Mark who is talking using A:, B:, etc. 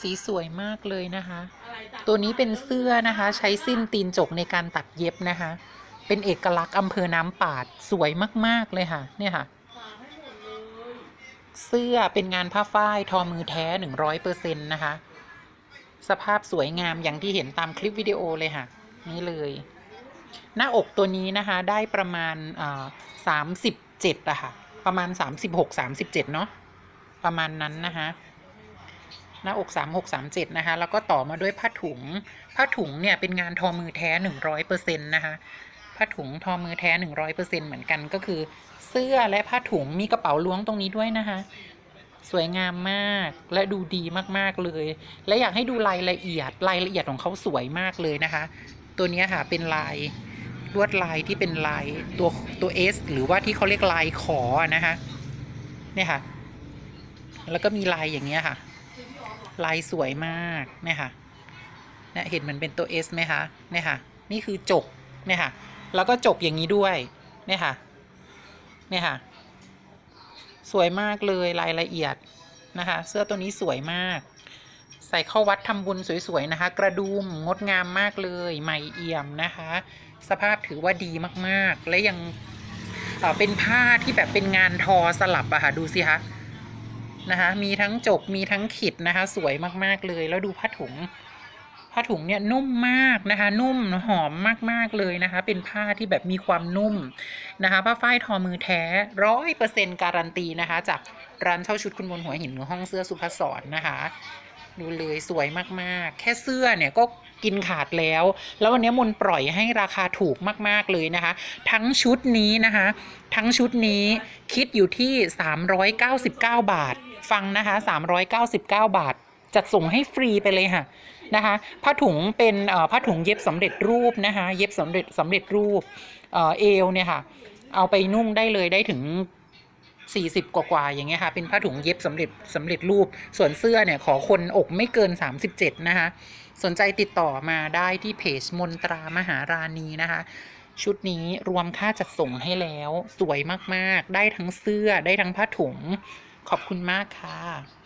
A: สีสวยมากเลยนะคะ ตัวนี้เป็นเสื้อนะคะ ใช้สิ้นตีนจกในการตัดเย็บนะคะ เป็นเอกลักษณ์อำเภอน้ำปาดสวยมาก ๆ เลยค่ะ เนี่ยค่ะ เสื้อเป็นงานผ้าฝ้ายทอมือแท้หนึ่งร้อยเปอร์เซ็นต์นะคะ สภาพสวยงามอย่างที่เห็นตามคลิปวิดีโอเลยค่ะ นี่เลย หน้าอกตัวนี้นะคะ ได้ประมาณสามสิบเจ็ดอะค่ะ ประมาณสามสิบหกสามสิบเจ็ดเนาะประมาณนั้นนะคะ หน้าอกสามหกสามเจ็ดนะคะ แล้วก็ต่อมาด้วยผ้าถุง ผ้าถุงเนี่ยเป็นงานทอมือแท้หนึ่งร้อยเปอร์เซ็นต์นะคะ ผ้าถุงทอมือแท้หนึ่งร้อยเปอร์เซ็นเหมือนกันก็คือ เสื้อและผ้าถุงมีกระเป๋าล้วงตรงนี้ด้วยนะคะ สวยงามมากและดูดีมากๆเลย และอยากให้ดูรายละเอียดรายละเอียดของเขาสวยมากเลยนะคะ ตัวนี้ค่ะเป็นลายลวดลายที่เป็นลายตัวตัว S หรือว่าที่เขาเรียกลายขอนะคะเนี่ยค่ะ แล้วก็มีลายอย่างเงี้ยค่ะ ลายสวยมากเนี่ยค่ะเนี่ยเห็นมันเป็นตัว S ไหมคะเนี่ยค่ะ นี่คือจกเนี่ยค่ะ แล้วก็จกอย่างนี้ด้วยเนี่ยค่ะเนี่ยค่ะ สวยมากเลยรายละเอียดนะคะ เสื้อตัวนี้สวยมาก ใส่เข้าวัดทำบุญสวยๆนะคะ กระดุมงดงามมากเลยใหม่เอี่ยมนะคะ สภาพถือว่าดีมากๆ และยังเอ่อเป็นผ้าที่แบบเป็นงานทอสลับอะค่ะดูสิคะ นะคะมีทั้งจกมีทั้งขิดนะคะ สวยมากๆเลยแล้วดูผ้าถุง ผ้าถุงเนี่ยนุ่มมากนะคะ นุ่มหอมมากๆเลยนะคะ เป็นผ้าที่แบบมีความนุ่มนะคะผ้าฝ้ายทอมือแท้ร้อยเปอร์เซ็นการันตีนะคะ จากร้านเช่าชุดคุณบนหัวหินหรือห้องเสื้อสุภศรนะคะดูเลยสวยมากๆ แค่เสื้อเนี่ยก็กินขาดแล้ว แล้ววันนี้มนปล่อยให้ราคาถูกมากๆเลยนะคะ ทั้งชุดนี้นะคะ ทั้งชุดนี้คิดอยู่ที่ 399 บาทฟังนะคะ 399 บาท จัดส่งให้ฟรีไปเลยค่ะนะคะผ้าถุงเป็นผ้าถุงเย็บสำเร็จรูปนะคะ เย็บสำเร็จสำเร็จรูปเอ่อเอวเนี่ยค่ะ เอาไปนุ่งได้เลยได้ถึง 40 กว่าๆอย่างเงี้ยค่ะ เป็นผ้าถุงเย็บสำเร็จสำเร็จรูป ส่วนเสื้อเนี่ยขอคนอกไม่เกิน 37 นะคะ สนใจติดต่อมาได้ที่เพจมนตรามหาราณีนะคะชุดนี้รวมค่าจัดส่งให้แล้ว สวยมาก ๆ ได้ทั้งเสื้อได้ทั้งผ้าถุง ขอบคุณมากค่ะ